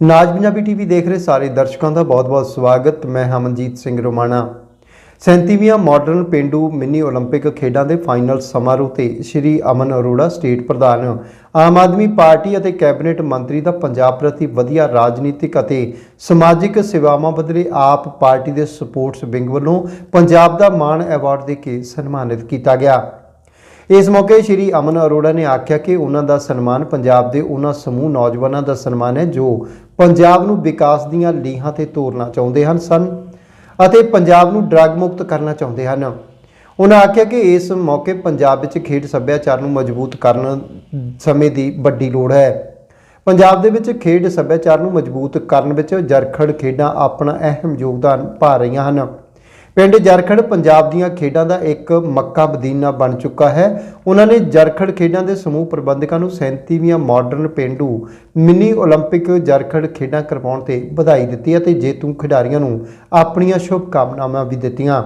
ਨਾਜ Punjabi TV ਦੇਖ ਰਹੇ ਸਾਰੇ ਦਰਸ਼ਕਾਂ ਦਾ ਬਹੁਤ-ਬਹੁਤ ਸਵਾਗਤ ਮੈਂ ਹਮਨਜੀਤ ਸਿੰਘ ਰੋਮਾਣਾ 37ਵੀਂ ਮਾਡਰਨ ਪਿੰਡੂ ਮਿੰਨੀ 올림픽 ਖੇਡਾਂ ਦੇ ਫਾਈਨਲ ਸਮਾਰੋਹ ਤੇ ਸ਼੍ਰੀ ਅਮਨ ਅਰੋੜਾ ਸਟੇਟ ਪ੍ਰਧਾਨ ਆਮ ਆਦਮੀ ਪਾਰਟੀ ਅਤੇ ਕੈਬਨਿਟ ਮੰਤਰੀ ਦਾ ਪੰਜਾਬ ਪ੍ਰਤੀ ਵਧੀਆ ਰਾਜਨੀਤਿਕ ਅਤੇ ਸਮਾਜਿਕ ਸੇਵਾਵਾਂ ਬਦਲੇ ਆਪ ਪਾਰਟੀ ਦੇ ਸਪੋਰਟਸ ਵਿੰਗ ਵੱਲੋਂ ਪੰਜਾਬ ਦਾ ਮਾਣ ਐਵਾਰਡ ਦੇ ਕੇ ਸਨਮਾਨਿਤ ਕੀਤਾ ਗਿਆ ਇਸ ਮੌਕੇ ਸ਼੍ਰੀ ਅਮਨ ਅਰੋੜਾ ਨੇ ਆਖਿਆ ਕਿ ਉਹਨਾਂ ਦਾ ਸਨਮਾਨ ਪੰਜਾਬ ਦੇ ਉਹਨਾਂ ਸਮੂਹ ਨੌਜਵਾਨਾਂ ਦਾ ਸਨਮਾਨ ਹੈ ਜੋ ਪੰਜਾਬ ਨੂੰ ਵਿਕਾਸ ਦੀਆਂ ਲੀਹਾਂ ਤੇ ਤੋਰਨਾ ਚਾਹੁੰਦੇ ਹਨ ਸਨ ਅਤੇ ਪੰਜਾਬ ਨੂੰ ਡਰੱਗ ਮੁਕਤ ਕਰਨਾ ਚਾਹੁੰਦੇ ਹਨ। ਉਹਨਾਂ ਆਖਿਆ ਕਿ ਇਸ ਮੌਕੇ ਪੰਜਾਬ ਵਿੱਚ ਖੇਡ ਸੱਭਿਆਚਾਰ ਨੂੰ ਮਜ਼ਬੂਤ ਕਰਨ ਸਮੇਂ ਦੀ ਵੱਡੀ ਲੋੜ ਹੈ। ਪੰਜਾਬ ਦੇ ਵਿੱਚ ਖੇਡ ਸੱਭਿਆਚਾਰ ਨੂੰ ਮਜ਼ਬੂਤ ਕਰਨ ਵਿੱਚ ਜਰਖੜ ਖੇਡਾਂ ਆਪਣਾ ਅਹਿਮ ਯੋਗਦਾਨ ਪਾ ਰਹੀਆਂ ਹਨ। ਪਿੰਡ ਜਰਖੜ ਪੰਜਾਬ ਦੀਆਂ ਖੇਡਾਂ ਦਾ ਇੱਕ ਮੱਕਾ ਮਦੀਨਾ ਬਣ ਚੁੱਕਾ ਹੈ ਉਹਨਾਂ ਨੇ ਜਰਖੜ ਖੇਡਾਂ ਦੇ ਸਮੂਹ ਪ੍ਰਬੰਧਕਾਂ ਨੂੰ 37ਵੀਆਂ ਮਾਡਰਨ ਪਿੰਡੂ ਮਿੰਨੀ 올림픽 ਜਰਖੜ ਖੇਡਾਂ ਕਰਵਾਉਣ ਤੇ ਵਧਾਈ ਦਿੱਤੀ ਅਤੇ ਜੇਤੂ ਖਿਡਾਰੀਆਂ ਨੂੰ ਆਪਣੀਆਂ ਸ਼ੁਭ ਕਾਮਨਾਵਾਂ ਵੀ ਦਿੱਤੀਆਂ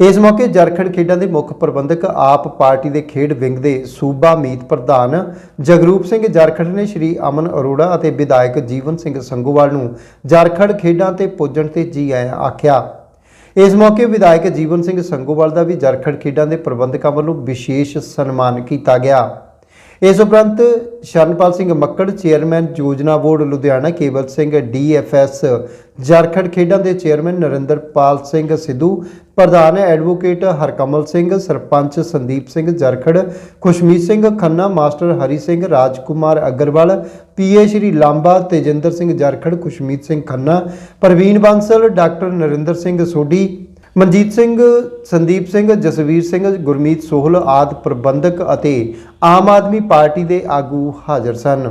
ਇਸ ਮੌਕੇ ਜਰਖੜ ਖੇਡਾਂ ਦੇ ਮੁੱਖ ਪ੍ਰਬੰਧਕ ਆਪ ਪਾਰਟੀ ਦੇ ਖੇਡ ਵਿੰਗ ਦੇ ਸੂਬਾ ਮੀਤ ਪ੍ਰਧਾਨ ਜਗਰੂਪ ਸਿੰਘ ਜਰਖੜ ਨੇ ਸ਼੍ਰੀ ਅਮਨ ਅਰੋੜਾ ਅਤੇ ਵਿਧਾਇਕ ਜੀਵਨ ਸਿੰਘ ਸੰਗੋਵਾਲ ਨੂੰ ਜਰਖੜ ਖੇਡਾਂ ਤੇ ਪੁੱਜਣ ਤੇ ਜੀ ਆਇਆਂ ਆਖਿਆ। ਇਸ ਮੌਕੇ ਵਿਧਾਇਕ ਜੀਵਨ ਸਿੰਘ ਸੰਗੋਵਾਲ ਦਾ ਵੀ ਜਰਖੜ ਖੇਡਾਂ ਦੇ ਪ੍ਰਬੰਧਕਾਂ ਵੱਲੋਂ ਵਿਸ਼ੇਸ਼ ਸਨਮਾਨ ਕੀਤਾ ਗਿਆ। ਇਸ ਉਪਰੰਤ ਸ਼ਰਨਪਾਲ ਸਿੰਘ ਮੱਕੜ, ਚੇਅਰਮੈਨ ਯੋਜਨਾ ਬੋਰਡ ਲੁਧਿਆਣਾ, ਕੇਵਲ ਸਿੰਘ ਡੀਐਫਐਸ ਜਰਖੜ ਖੇਡਾਂ ਦੇ ਚੇਅਰਮੈਨ ਨਰਿੰਦਰਪਾਲ ਸਿੰਘ ਸਿੱਧੂ, ਪ੍ਰਧਾਨ advocate Harkamal Singh, sarpanch Sandeep Singh Jarkhar, Khushmeet Singh Khanna, master Hari Singh Rajkumar Agarwal, PA Shri Lamba, Tejinder Singh Jarkhar, Khushmeet Singh Khanna, Praveen Bansal, doctor Narinder Singh Sodhi, Manjit Singh, Sandeep Singh, Jasvir Singh, Gurmeet Sohal ਆਦ ਪ੍ਰਬੰਧਕ ਅਤੇ Aam Aadmi party ਦੇ ਆਗੂ ਹਾਜ਼ਰ ਸਨ।